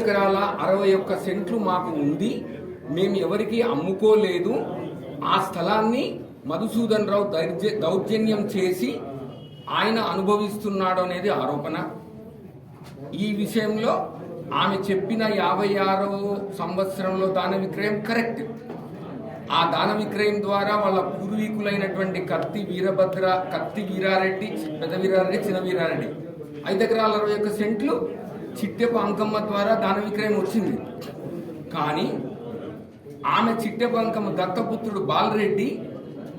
ఎకరాల అరవై ఒక్క సెంట్లు మాకు ఉంది. మేము ఎవరికి అమ్ముకోలేదు. ఆ స్థలాన్ని మధుసూదన్ రావు దౌర్జ దౌర్జన్యం చేసి ఆయన అనుభవిస్తున్నాడు అనేది ఆరోపణ. ఈ విషయంలో ఆమె చెప్పిన యాభై ఆరో సంవత్సరంలో దాన విక్రయం కరెక్ట్. ఆ దాన విక్రయం ద్వారా వాళ్ళ పూర్వీకులైనటువంటి కత్తి వీరభద్ర కత్తి వీరారెడ్డి పెద్ద వీరారెడ్డి చిన్న వీరారెడ్డి ఐదు ఎకరాల అరవై ఒక్క సెంట్లు చిట్టెపు అంకమ్మ ద్వారా దాన విక్రయం వచ్చింది. కానీ ఆమె చిట్టెపు అంకమ్మ దత్తపుత్రుడు బాలరెడ్డి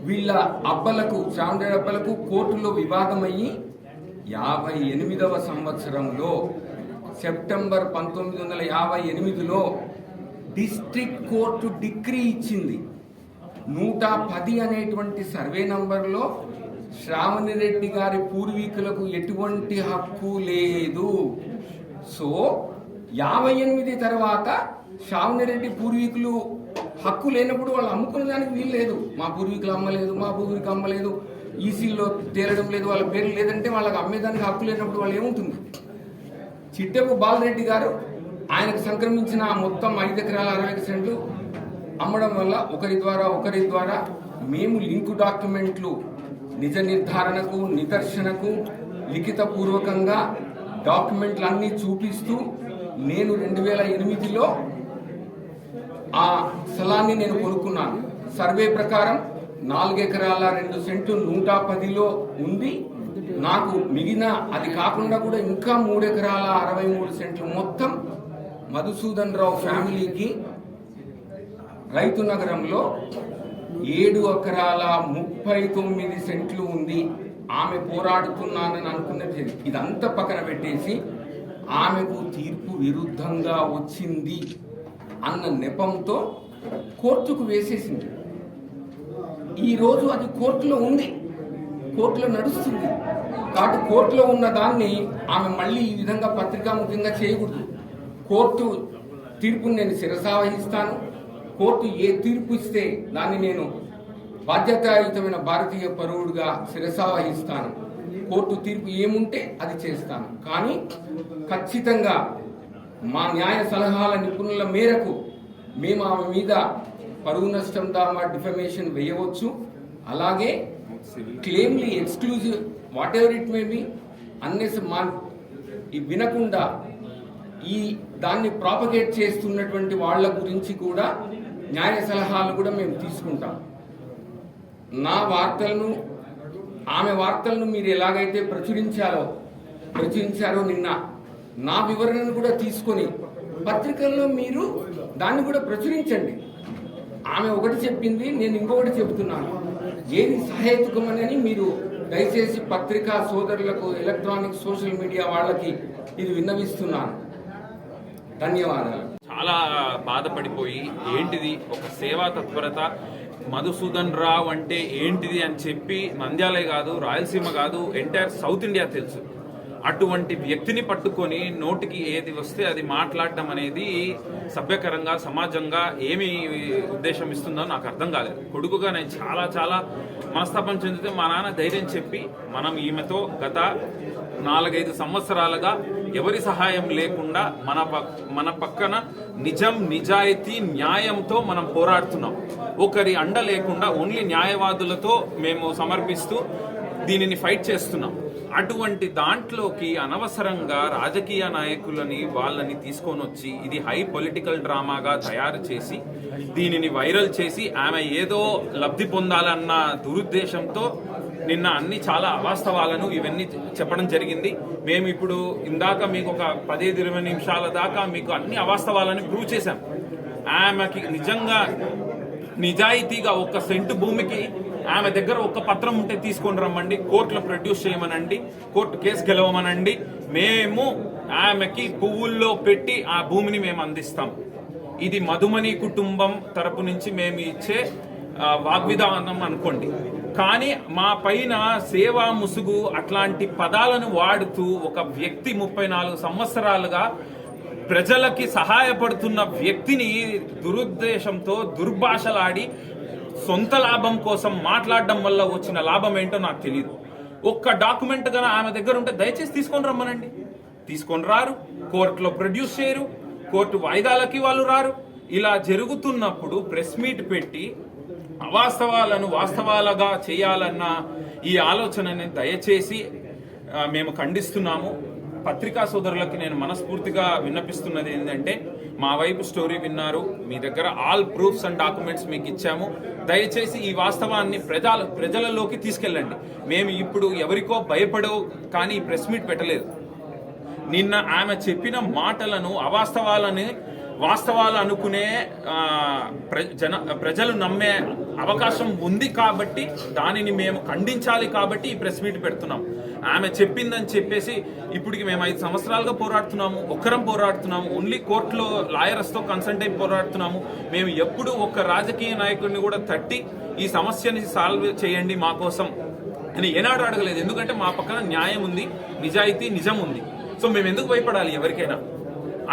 వీళ్ళ అబ్బలకు శ్రావణ అబ్బలకు కోర్టులో వివాదమయ్యి యాభై ఎనిమిదవ సంవత్సరంలో సెప్టెంబర్ పంతొమ్మిది వందల యాభై ఎనిమిదిలో డిస్ట్రిక్ట్ కోర్టు డిగ్రీ ఇచ్చింది. నూట పది అనేటువంటి సర్వే నంబర్లో శ్రావణి రెడ్డి గారి పూర్వీకులకు ఎటువంటి హక్కు లేదు. సో యాభై ఎనిమిది తర్వాత శ్రావణి పూర్వీకులు హక్కు లేనప్పుడు వాళ్ళు అమ్ముకునే దానికి వీలు లేదు. మా పూర్వీకులు అమ్మలేదు మా పూర్వీకులు అమ్మలేదు ఈసీలో తేలడం లేదు వాళ్ళ పేరు లేదంటే వాళ్ళకి అమ్మేదానికి హక్కు లేనప్పుడు వాళ్ళు ఏముంటుంది? చిట్టెపు బాలరెడ్డి గారు ఆయనకు సంక్రమించిన మొత్తం ఐదు ఎకరాల అరవై సెంట్లు అమ్మడం వల్ల ఒకరి ద్వారా ఒకరి ద్వారా మేము లింకు డాక్యుమెంట్లు నిజ నిర్ధారణకు నిదర్శనకు లిఖితపూర్వకంగా డాక్యుమెంట్లు అన్నీ చూపిస్తూ నేను రెండు వేల ఎనిమిదిలో ఆ స్థలాన్ని నేను కొనుక్కున్నాను. సర్వే ప్రకారం నాలుగు ఎకరాల రెండు సెంట్లు నూట పదిలో ఉంది. నాకు మిగిలిన అది కాకుండా కూడా ఇంకా మూడు ఎకరాల అరవై మూడు సెంట్లు మొత్తం మధుసూదన్ రావు ఫ్యామిలీకి రైతు నగరంలో ఏడు ఎకరాల ముప్పై తొమ్మిది సెంట్లు ఉంది. ఆమె పోరాడుతున్నానని అనుకున్నది ఇదంతా పక్కన పెట్టేసి ఆమెకు తీర్పు విరుద్ధంగా వచ్చింది అన్న నెపంతో కోర్టుకు వేసేసింది. ఈరోజు అది కోర్టులో ఉంది. కోర్టులో నడుస్తుంది. కాబట్టి కోర్టులో ఉన్న దాన్ని ఆమె మళ్ళీ ఈ విధంగా పత్రికాముఖంగా చేయకూడదు. కోర్టు తీర్పుని నేను శిరసావహిస్తాను. కోర్టు ఏ తీర్పు ఇస్తే దాన్ని నేను బాధ్యతాయుతమైన భారతీయ పౌరుడిగా శిరసావహిస్తాను. కోర్టు తీర్పు ఏముంటే అది చేస్తాను. కానీ ఖచ్చితంగా మా న్యాయ సలహాల నిపుణుల మేరకు మేము ఆమె మీద పరువు నష్టం దామా డిఫమేషన్ వేయవచ్చు. అలాగే క్లెయిమ్లీ exclusive whatever it may be unless మా వినకుండా ఈ దాన్ని ప్రాపగేట్ చేస్తున్నటువంటి వాళ్ళ గురించి కూడా న్యాయ సలహాలు కూడా మేము తీసుకుంటాం. నా వార్తలను ఆమె వార్తలను మీరు ఎలాగైతే ప్రచురించారో ప్రచురించారో నిన్న నా వివరణను కూడా తీసుకొని పత్రికల్లో మీరు దాన్ని కూడా ప్రచురించండి. ఆమె ఒకటి చెప్పింది నేను ఇంకొకటి చెబుతున్నాను. ఏది సహేతుకమని మీరు దయచేసి పత్రికా సోదరులకు ఎలక్ట్రానిక్ సోషల్ మీడియా వాళ్ళకి ఇది విన్నవిస్తున్నాను. ధన్యవాదాలు. చాలా బాధపడిపోయి ఏంటిది? ఒక సేవా తత్పరత? మధుసూదన్ రావు అంటే ఏంటిది? అని చెప్పి నంద్యాలే కాదు రాయలసీమ కాదు ఎంటైర్ సౌత్ ఇండియా తెలుసు. అటువంటి వ్యక్తిని పట్టుకొని నోటికి ఏది వస్తే అది మాట్లాడడం అనేది సభ్యకరంగా సమాజంగా ఏమి ఉద్దేశం ఇస్తుందో నాకు అర్థం కాలేదు. కొడుకుగా నేను చాలా చాలా మనస్తాపం చెందితే మా నాన్న ధైర్యం చెప్పి మనం ఈమెతో గత నాలుగైదు సంవత్సరాలుగా ఎవరి సహాయం లేకుండా మన మన పక్కన నిజం నిజాయితీ న్యాయంతో మనం పోరాడుతున్నాం. ఒకరి అండ లేకుండా ఓన్లీ న్యాయవాదులతో మేము సమర్పిస్తూ దీనిని ఫైట్ చేస్తున్నాం. అటువంటి దాంట్లోకి అనవసరంగా రాజకీయ నాయకులని వాళ్ళని తీసుకొని వచ్చి ఇది హై పొలిటికల్ డ్రామాగా తయారు చేసి దీనిని వైరల్ చేసి ఆమె ఏదో లబ్ధి పొందాలన్న దురుద్దేశంతో నిన్న అన్ని చాలా అవాస్తవాలను ఇవన్నీ చెప్పడం జరిగింది. మేము ఇప్పుడు ఇందాక మీకు ఒక పదిహేను ఇరవై నిమిషాల దాకా మీకు అన్ని అవాస్తవాలను ప్రూవ్ చేశాం. ఆమెకి నిజంగా నిజాయితీగా ఒక సెంటు భూమికి ఆమె దగ్గర ఒక పత్రం ఉంటే తీసుకొని రమ్మండి. కోర్టులో ప్రొడ్యూస్ చేయమనండి. కోర్టు కేసు గెలవమనండి. మేము ఆమెకి పువ్వుల్లో పెట్టి ఆ భూమిని మేము అందిస్తాం. ఇది మధుమణి కుటుంబం తరపు నుంచి మేము ఇచ్చే వాగ్విధానం అనుకోండి. కానీ మా పైన సేవా ముసుగు అట్లాంటి పదాలను వాడుతూ ఒక వ్యక్తి ముప్పై నాలుగు సంవత్సరాలుగా ప్రజలకి సహాయపడుతున్న వ్యక్తిని దురుద్దేశంతో దుర్భాషలాడి సొంత లాభం కోసం మాట్లాడడం వల్ల వచ్చిన లాభం ఏంటో నాకు తెలియదు ఒక్క డాక్యుమెంట్ కన్నా ఆమె దగ్గర ఉంటే దయచేసి తీసుకొని రమ్మనండి. తీసుకొని రారు. కోర్టులో ప్రొడ్యూస్ చేయరు. కోర్టు వాయిదాలకి వాళ్ళు రారు. ఇలా జరుగుతున్నప్పుడు ప్రెస్ మీట్ పెట్టి అవాస్తవాలను వాస్తవాలుగా చేయాలన్న ఈ ఆలోచనని దయచేసి మేము ఖండిస్తున్నాము. పత్రికా సోదరులకి నేను మనస్ఫూర్తిగా విన్నపిస్తున్నది ఏంటంటే మా వైపు స్టోరీ విన్నారు మీ దగ్గర ఆల్ ప్రూఫ్స్ అండ్ డాక్యుమెంట్స్ మీకు ఇచ్చాము. దయచేసి ఈ వాస్తవాన్ని ప్రజల ప్రజలలోకి తీసుకెళ్ళండి. మేము ఇప్పుడు ఎవరికో భయపడవు కానీ ప్రెస్ మీట్ పెట్టలేదు. నిన్న ఆమె చెప్పిన మాటలను అవాస్తవాలని వాస్తవాలు అనుకునే ప్రజ ప్ర జన ప్రజలు నమ్మే అవకాశం ఉంది కాబట్టి దానిని మేము ఖండించాలి కాబట్టి ఈ ప్రెస్ మీట్ పెడుతున్నాం. ఆమె చెప్పిందని చెప్పేసి ఇప్పటికి మేము ఐదు సంవత్సరాలుగా పోరాడుతున్నాము ఒక్కరం పోరాడుతున్నాము ఓన్లీ కోర్టులో లాయర్స్తో కన్సల్ట్ అయి పోరాడుతున్నాము. మేము ఎప్పుడు ఒక్క రాజకీయ నాయకుడిని కూడా తట్టి ఈ సమస్యని సాల్వ్ చేయండి మా కోసం అని ఏనాడు అడగలేదు. ఎందుకంటే మా పక్కన న్యాయం ఉంది నిజాయితీ నిజం ఉంది. సో మేము ఎందుకు భయపడాలి ఎవరికైనా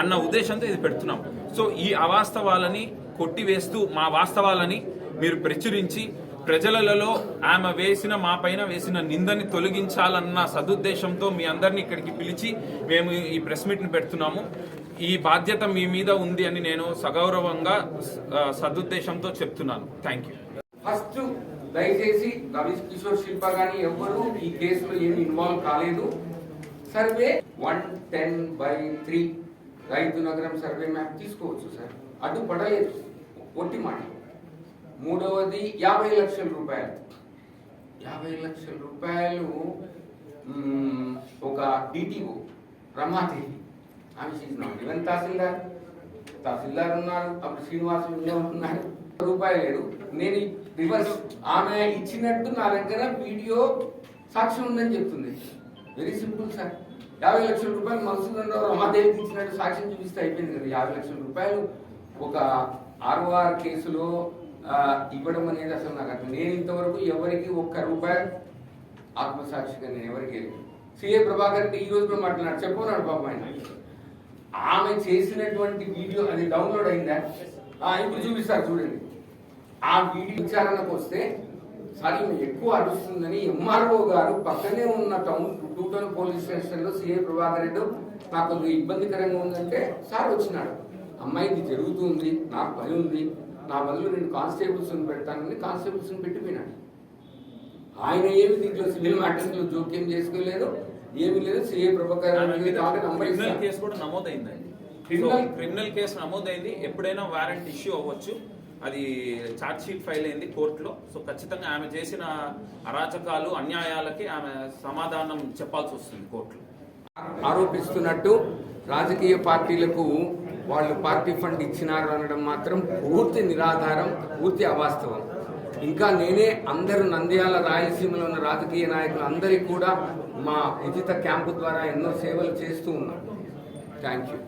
అన్న ఉద్దేశంతో ఇది పెడుతున్నాం. సో ఈ అవాస్తవాలని కొట్టివేస్తూ మా వాస్తవాలని మీరు ప్రచురించి ప్రజలలో ఆమె వేసిన మా పైన వేసిన నిందని తొలగించాలన్న సదుద్దేశంతో మీ అందరిని ఇక్కడికి పిలిచి మేము ఈ ప్రెస్ మీట్ని పెడుతున్నాము. ఈ బాధ్యత మీ మీద ఉంది అని నేను సగౌరవంగా సదుద్దేశంతో చెప్తున్నాను. థ్యాంక్ యూ ఫస్ట్ దయచేసి రమేష్ కిషోర్ శిల్ప గాని ఎవ్వరు ఈ కేసులో ఏమి ఇన్వాల్వ్ కాలేదు. Survey one ten by three రైతు నగరం సర్వే మ్యాప్ తీసుకోవచ్చు సార్. అడ్డుపడలేదు. ఒట్టి మాట. మూడవది యాభై లక్షల రూపాయలు. యాభై లక్షల రూపాయలు ఒక డిటిఓ రమాదేవి. ఆమె చేసినాం ఈవెన్ తహసీల్దార్? తహసీల్దార్ ఉన్నారు అప్పుడు శ్రీనివాస్ ఉన్నారు రూపాయలు లేదు నేను రివర్స్ ఆమె ఇచ్చినట్టు నా దగ్గర వీడియో సాక్ష్యం ఉందని చెప్తుంది. వెరీ సింపుల్ సార్ యాభై లక్షల రూపాయలు మధుసూదన్ రావు రమాదేవికి ఇచ్చినట్టు సాక్ష్యం చూపిస్తే అయిపోయింది కదా. యాభై లక్షల రూపాయలు ఒక ఆర్ఓఆర్ కేసులో ఇవ్వడం అనేది అసలు నాకు అర్థం. నేను ఇంతవరకు ఎవరికి ఒక్క రూపాయి ఆత్మసాక్షిగా నేను ఎవరికి సిఏ ప్రభాకర్ రెడ్డి ఈ రోజు కూడా మాట్లాడారు చెప్పున్నాడు పాపం ఆయన. ఆమె చేసినటువంటి వీడియో అది డౌన్లోడ్ అయిందా? ఆ, ఇప్పుడు చూపిస్తారు చూడండి. ఆ వీడియో విచారణకు వస్తే సార్ ఎక్కువ అరుస్తుందని ఎంఆర్ఓ గారు పక్కనే ఉన్న టౌన్ టూ టౌన్ పోలీస్ స్టేషన్లో సిఐ ప్రభాకర్ రెడ్డి నాకు కొద్దిగా ఇబ్బందికరంగా ఉందంటే సార్ వచ్చినాడు. అమ్మాయి ఇది జరుగుతుంది నాకు పని ఉంది. నా బదులు నేను కానిస్టేబుల్స్ పెడతానని కానిస్టేబుల్స్ పెట్టిపోయినాడు. ఆయన ఏమి దీంట్లో సివిల్ మ్యాటర్స్లో జోక్యం చేసుకోలేదు ఏమి లేదు సిఏ ప్రభాకర్ క్రిమినల్. కేసు కూడా నమోదైందండి. క్రిమినల్- క్రిమినల్ కేసు నమోదైంది ఎప్పుడైనా వారెంట్ ఇష్యూ అవ్వచ్చు. అది ఛార్జ్ షీట్ ఫైల్ అయింది కోర్టులో. సో ఖచ్చితంగా ఆమె చేసిన అరాచకాలు అన్యాయాలకి ఆమె సమాధానం చెప్పాల్సి వస్తుంది కోర్టులో. ఆరోపిస్తున్నట్టు రాజకీయ పార్టీలకు వాళ్ళు పార్టీ ఫండ్ ఇచ్చినారు అనడం మాత్రం పూర్తి నిరాధారం పూర్తి అవాస్తవం. ఇంకా నేనే అందరు నంద్యాల రాయలసీమలో ఉన్న రాజకీయ నాయకులు అందరికీ కూడా మా ఉచిత క్యాంపు ద్వారా ఎన్నో సేవలు చేస్తూ ఉన్నాను. Thank you